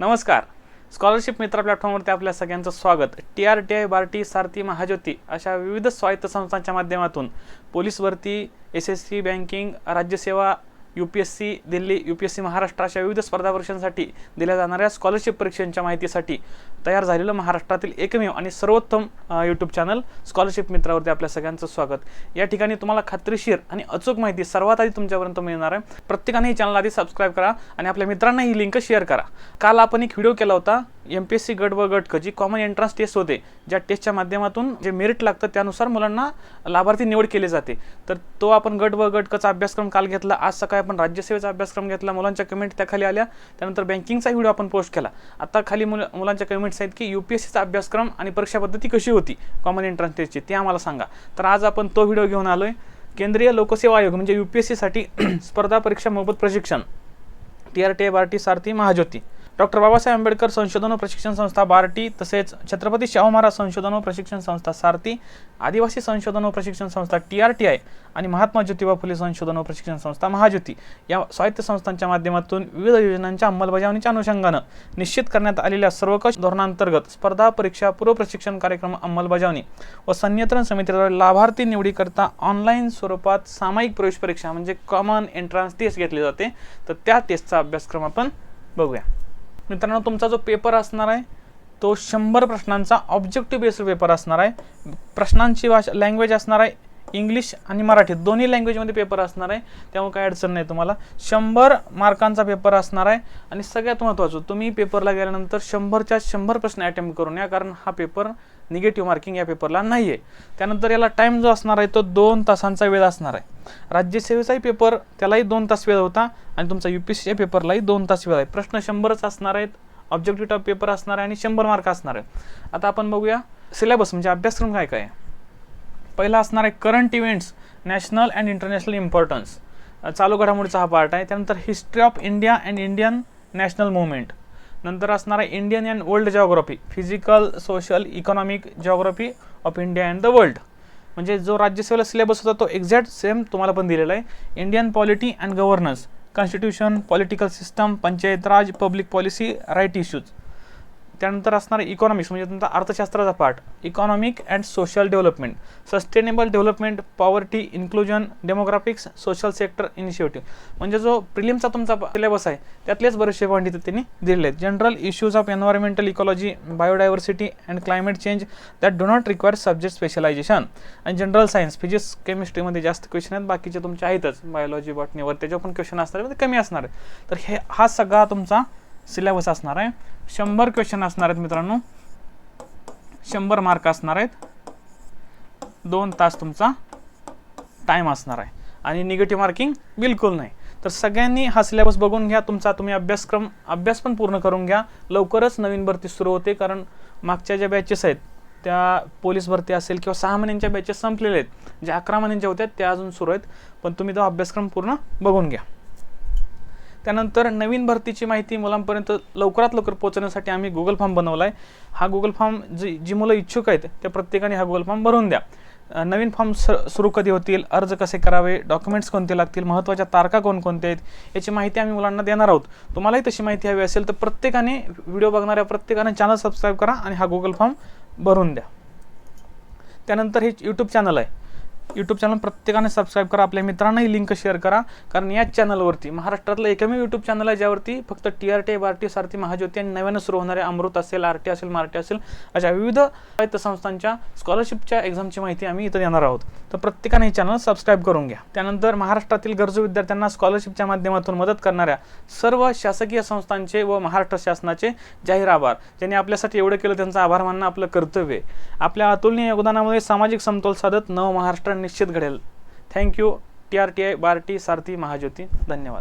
नमस्कार. स्कॉलरशिप मित्र प्लॅटफॉर्मवरती आपल्या सगळ्यांचं स्वागत. T R T I BARTI SARTHI Mahajyoti अशा विविध स्वायत्त संस्थांच्या माध्यमातून पोलीस भरती S S C banking राज्यसेवा U P S C Delhi U P S C Maharashtra अशा विविध स्पर्धा परीक्षांसाठी दिल्या जाणाऱ्या स्कॉलरशिप परीक्षांच्या माहितीसाठी तयार झालेलं महाराष्ट्रातील एकमेव आणि सर्वोत्तम यूट्यूब चॅनल स्कॉलरशिप मित्रावरती आपल्या सगळ्यांचं स्वागत. या ठिकाणी तुम्हाला खात्रीशीर आणि अचूक माहिती सर्वात आधी तुमच्यापर्यंत मिळणार आहे. प्रत्येकाने ही चॅनल आधी सबस्क्राईब करा आणि आपल्या मित्रांना ही लिंक शेअर करा. काल आपण एक व्हिडिओ केला होता एम पी एस सी गट व गट क जी कॉमन एंट्रन्स टेस्ट होते ज्या टेस्टच्या माध्यमातून जे मेरिट लागतं त्यानुसार मुलांना लाभार्थी निवड केली जाते. तर तो आपण गट व गट कचा अभ्यासक्रम काल घेतला आज सकाळी आपण राज्यसेवेचा अभ्यासक्रम घेतला मुलांच्या कमेंट त्याखाली आल्या. त्यानंतर बँकिंगचा व्हिडिओ आपण पोस्ट केला. आता खाली मुलं मुलांच्या कमेंट्स आहेत की यू पी एस सीचा अभ्यासक्रम आणि परीक्षा पद्धती कशी होती? कॉमन एंट्रन्स टेस्टची ते आम्हाला सांगा. तर आज आपण तो व्हिडिओ घेऊन आलो आहे केंद्रीय लोकसेवा आयोग म्हणजे यू पी एस सीसाठी स्पर्धा परीक्षा मोफत प्रशिक्षण. T R T F R T Sarathi Mahajyoti. Doctor Babasaheb Ambedkar संशोधन व प्रशिक्षण संस्था बार्टी तसेच छत्रपती शाहू महाराज संशोधन व प्रशिक्षण संस्था सारथी आदिवासी संशोधन व प्रशिक्षण संस्था टी आर टी आय आणि महात्मा ज्योतिबा फुले संशोधन व प्रशिक्षण संस्था महाज्योती या स्वायत्त संस्थांच्या माध्यमातून विविध योजनांच्या अंमलबजावणीच्या अनुषंगानं निश्चित करण्यात आलेल्या सर्वकष धोरणांतर्गत स्पर्धा परीक्षा पूर्व प्रशिक्षण कार्यक्रम अंमलबजावणी व संनियंत्रण समितीद्वारे लाभार्थी निवडीकरता ऑनलाईन स्वरूपात सामायिक प्रवेश परीक्षा म्हणजे कॉमन एंट्रन्स टेस्ट घेतली जाते. तर त्या टेस्टचा अभ्यासक्रम आपण बघूया. मित्रांनो तुमचा जो पेपर असणार आहे तो शंभर प्रश्नांचा ऑब्जेक्टिव्ह बेस्ड पेपर असणार आहे. प्रश्नांची भाषा लँग्वेज असणार आहे इंग्लिश आणि मराठी दोन्ही लँग्वेजमध्ये पेपर असणार आहे. त्यामुळे काही अडचण नाही तुम्हाला. शंभर मार्कांचा पेपर असणार आहे. आणि सगळ्यात महत्त्वाचं तुम्ही पेपरला गेल्यानंतर शंभरच्या शंभर प्रश्न अटेम्प्ट करून या कारण हा पेपर निगेटिव्ह मार्किंग या पेपरला नाही आहे त्यानंतर याला टाईम जो असणार आहे तो दोन तासांचा वेळ असणार आहे. राज्यसेवेचाही पेपर त्यालाही दोन तास वेळ होता आणि तुमचा यू पी सीच्या पेपरलाही दोन तास वेळ आहे. प्रश्न शंभरच असणार आहेत ऑब्जेक्टिव्ह टाईप पेपर असणार आहे आणि शंभर मार्क असणार आहेत आता आपण बघूया सिलेबस म्हणजे अभ्यासक्रम काय काय आहे? पहिला असणार आहे current events national and international importance चालू घडामोडीचा हा पार्ट आहे. त्यानंतर history of India and Indian national movement नंतर असणार आहे Indian and world geography physical social economic geography of India and the world म्हणजे जो राज्यसेवेला सिलेबस होता तो एक्झॅक्ट सेम तुम्हाला पण दिलेला आहे. Indian polity and governance constitution political system panchayat raj public policy right issues त्यानंतर असणार इकॉनॉमिक्स म्हणजे तुमचा अर्थशास्त्राचा part economic and social development sustainable development poverty inclusion demographics social sector initiative म्हणजे जो प्रिलिमचा तुमचा सिलेबस आहे त्यातलेच बरेचसे पॉईंट इथे त्यांनी दिलेले आहेत. General issues of environmental ecology biodiversity and climate change that do not require subject specialization आणि जनरल सायन्स फिजिक्स केमिस्ट्रीमध्ये जास्त क्वेश्चन आहेत. बाकीचे तुमचे आहेतच. बायोलॉजी बॉटनीवर त्याच्यावर पण क्वेश्चन असणार आहे, कमी असणार आहे. तर हे हा सगळा तुमचा सिलेबस असणार आहे. शंभर क्वेश्चन असणार आहेत मित्रांनो. शंभर मार्क असणार आहेत. दोन तास तुमचा टाईम असणार आहे. आणि निगेटिव्ह मार्किंग बिलकुल नाही. तर सगळ्यांनी हा सिलेबस बघून घ्या. तुमचा तुम्ही अभ्यासक्रम अभ्यास पण पूर्ण करून घ्या. लवकरच नवीन भरती सुरू होते कारण मागच्या ज्या बॅचेस आहेत त्या पोलीस भरती असेल किंवा सहा महिन्यांच्या बॅचेस संपलेले आहेत. ज्या अकरा महिन्यांच्या होत्या त्या अजून सुरू आहेत. पण तुम्ही तो अभ्यासक्रम पूर्ण बघून घ्या. त्यानंतर नवीन भरतीची माहिती मुलांपर्यंत लवकरात लवकर पोहोचण्यासाठी आम्ही गुगल फॉर्म बनवला आहे हा गुगल फॉर्म जी जी मुलं इच्छुक आहेत त्या प्रत्येकाने हा गुगल फॉर्म भरून द्या. नवीन फॉर्म स सुरू कधी होतील अर्ज कसे करावे डॉक्युमेंट्स कोणते लागतील महत्त्वाच्या तारखा कोणकोणत्या आहेत याची माहिती आम्ही मुलांना देणार आहोत. तुम्हालाही तशी माहिती हवी असेल तर प्रत्येकाने व्हिडिओ बघणाऱ्या प्रत्येकाने चॅनल सबस्क्राईब करा आणि हा गुगल फॉर्म भरून द्या. त्यानंतर हे यूट्यूब चॅनल आहे. यूट्यूब चॅनल प्रत्येकाने सबस्क्राईब करा. आपल्या मित्रांनाही लिंक शेअर करा. कारण याच चॅनलवरती महाराष्ट्रातलं एकमेव यूट्यूब चॅनल आहे ज्यावरती फक्त T R T BARTI SARTHI Mahajyoti आणि नव्यानं सुरू होणारे अमृत असेल आर टी असेल मराठी असेल अशा विविध स्वायत्त संस्थांच्या स्कॉलरशिपच्या एक्झामची माहिती आम्ही इथं देणार आहोत. तर प्रत्येकाने हे चॅनल सबस्क्राईब करून घ्या. त्यानंतर महाराष्ट्रातील गरजू विद्यार्थ्यांना स्कॉलरशिपच्या माध्यमातून मदत करणाऱ्या सर्व शासकीय संस्थांचे व महाराष्ट्र शासनाचे जाहीर आभार. ज्यांनी आपल्यासाठी एवढं केलं त्यांचा आभार मानणं आपलं कर्तव्य आहे. आपल्या अतुलनीय योगदानामुळे सामाजिक समतोल साधत नव महाराष्ट्र निश्चित घडेल. Thank you T R T I BARTI SARTHI Mahajyoti धन्यवाद.